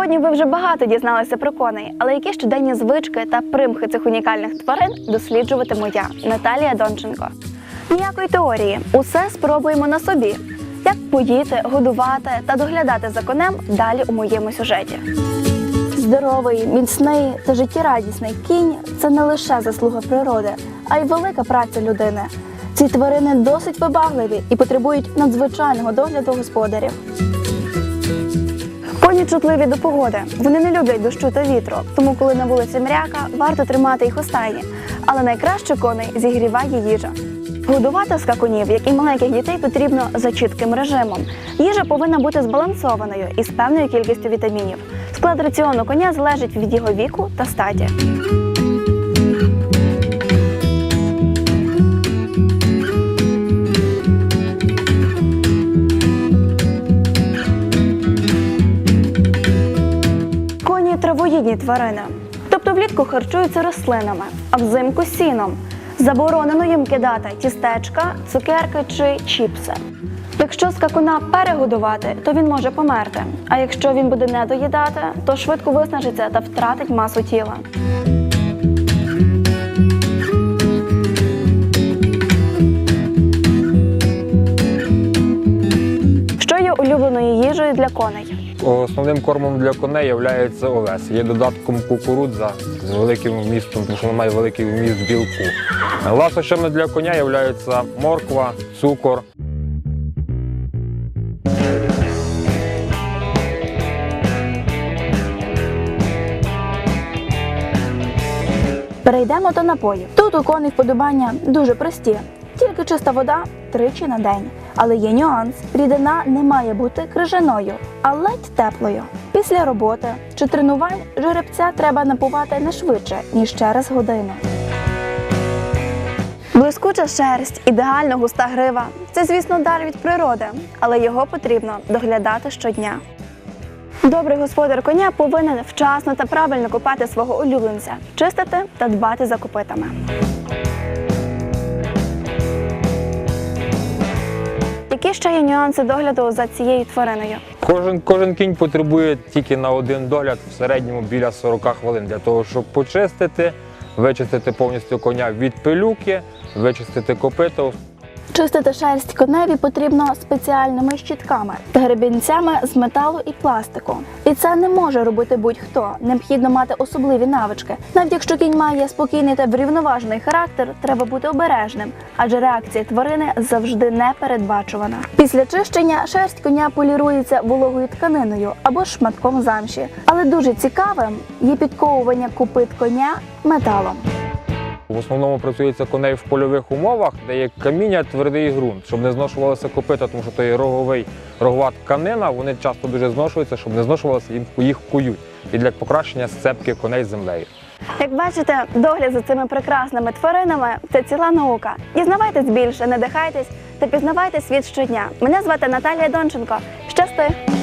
Сьогодні ви вже багато дізналися про коней, але які щоденні звички та примхи цих унікальних тварин досліджуватиму я, Наталія Донченко. Ніякої теорії, усе спробуємо на собі. Як поїти, годувати та доглядати за конем далі у моєму сюжеті. Здоровий, міцний та життєрадісний кінь це не лише заслуга природи, а й велика праця людини. Ці тварини досить вибагливі і потребують надзвичайного догляду господарів. Чутливі до погоди. Вони не люблять дощу та вітру, тому коли на вулиці мряка, варто тримати їх у стайні. Але найкраще коней зігріває їжа. Годувати скакунів, як і маленьких дітей, потрібно за чітким режимом. Їжа повинна бути збалансованою і з певною кількістю вітамінів. Склад раціону коня залежить від його віку та статі. Травоїдні тварини, тобто влітку харчуються рослинами, а взимку сіном. Заборонено їм кидати тістечка, цукерки чи чіпси. Якщо скакуна перегодувати, то він може померти. А якщо він буде не доїдати, то швидко виснажиться та втратить масу тіла. Що є улюбленою їжею для коней? Основним кормом для коней є овес. Є додатком кукурудза з великим вмістом, тому що вона має великий вміст білку. Ласощами для коня є морква, цукор. Перейдемо до напоїв. Тут у коней вподобання дуже прості. Тільки чиста вода тричі на день. Але є нюанс: рідина не має бути крижаною, а ледь теплою. Після роботи чи тренувань жеребця треба напувати не швидше, ніж через годину. Блискуча шерсть, ідеально густа грива це, звісно, дар від природи, але його потрібно доглядати щодня. Добрий господар коня повинен вчасно та правильно купати свого улюбленця, чистити та дбати за копитами. Які ще є нюанси догляду за цією твариною? Кожен, кожен кінь потребує тільки на один догляд в середньому біля 40 хвилин для того, щоб почистити, вичистити повністю коня від пилюки, вичистити копито, Чистити шерсть коневі потрібно спеціальними щітками гребінцями з металу і пластику. І це не може робити будь-хто. Необхідно мати особливі навички. Навіть якщо кінь має спокійний та врівноважений характер, треба бути обережним, адже реакція тварини завжди непередбачувана. Після чищення шерсть коня полірується вологою тканиною або шматком замші. Але дуже цікавим є підковування копит коня металом. В основному працюється коней в польових умовах, де є каміння, твердий ґрунт, щоб не зношувалися копита, тому що то є роговий рогова тканина, вони часто дуже зношуються, щоб не зношувалися, їх кують. І для покращення сцепки коней з землею. Як бачите, догляд за цими прекрасними тваринами це ціла наука. Дізнавайтесь більше, надихайтесь та пізнавайте світ щодня. Мене звати Наталія Донченко. Щасти!